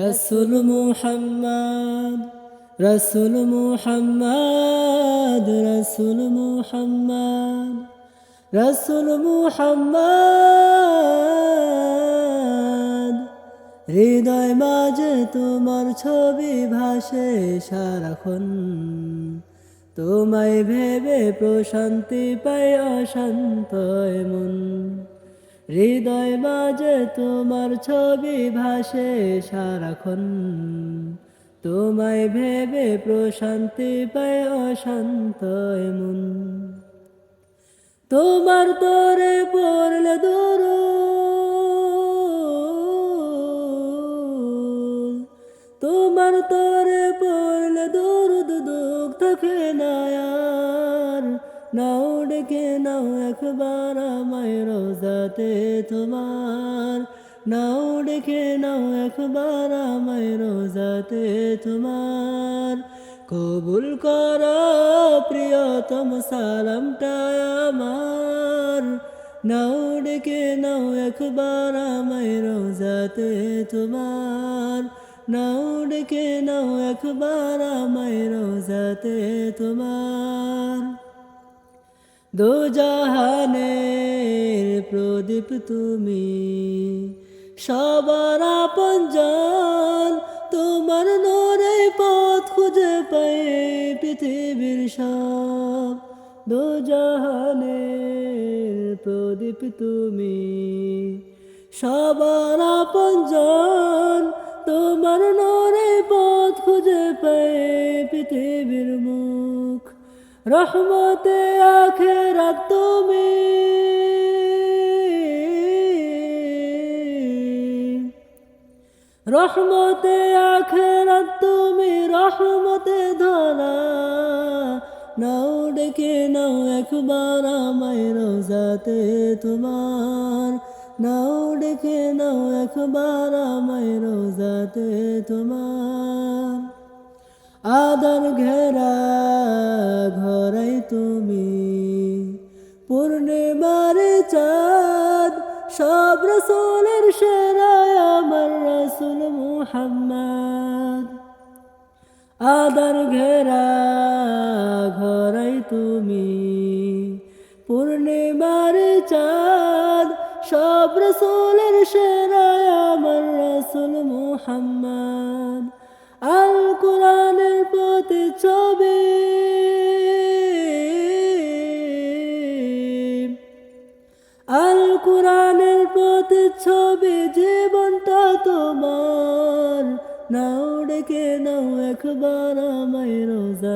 রসুল মুহাম্মদ রসুল মুহাম্মদ রসুল মুহাম্মদ রসুল মুহাম্মদ। হৃদয় মাঝে তোমার ছবি ভাসে সারাক্ষণ। তোমায় ভেবে প্রশান্তি পাই অশান্ত মন হৃদয় মাঝে তোমার ছবি ভাসে সারাক্ষণ। তোমায় ভেবে প্রশান্তি পায় অশান্ত মন। তোমার তোরে পড়লে দূর। তোমার তোরে পড়লে দরুদ দুঃখ থাকে না নাও ডেকে নাও একবার, আমায় রোজাতে তোমার। নাও ডেকে নাও একবার, আমায় রোজাতে তোমার। কবুল কর, প্রিয়তম সালামটা আমার। নাও ডেকে নাও একবার, আমায় রোজাতে তোমার। নাও ডেকে নাও একবার, আমায় রোজাতে তোমার। দো জাহানের প্রদীপ তুমি, সবার আপন জান তোমার নরে পথ খুঁজে পাই পৃথিবীর সব। দো জাহানের প্রদীপ তুমি, সবার আপন জান তোমার নরে পথ খুঁজে পাই পৃথিবীর মুখ। রহমতে আখেরাত তুমি। রহমতে আখেরাত তুমি, রহমতে ধরা নাও ডেকে নাও একবার আমায় রোজাতে তোমার। নাও ডেকে নাও একবার আমায় রোজাতে তোমার। আদর ঘেরা ঘরাই তুমি। পূর্ণিমার চাঁদ, সব রসুলের সেরায় আমার রসুল মুহাম্মদ। আদর ঘেরা ঘরাই তুমি। পূর্ণিমার চাঁদ, সব রসুলের সেরায় আমার রসুল মুহাম্মদ। আল কোরআনের প্রতি চবে। আল কোরআনের পথে ছবি জীবনটা তোমার। নাও ডেকে নাও একবার আমায় রোজা।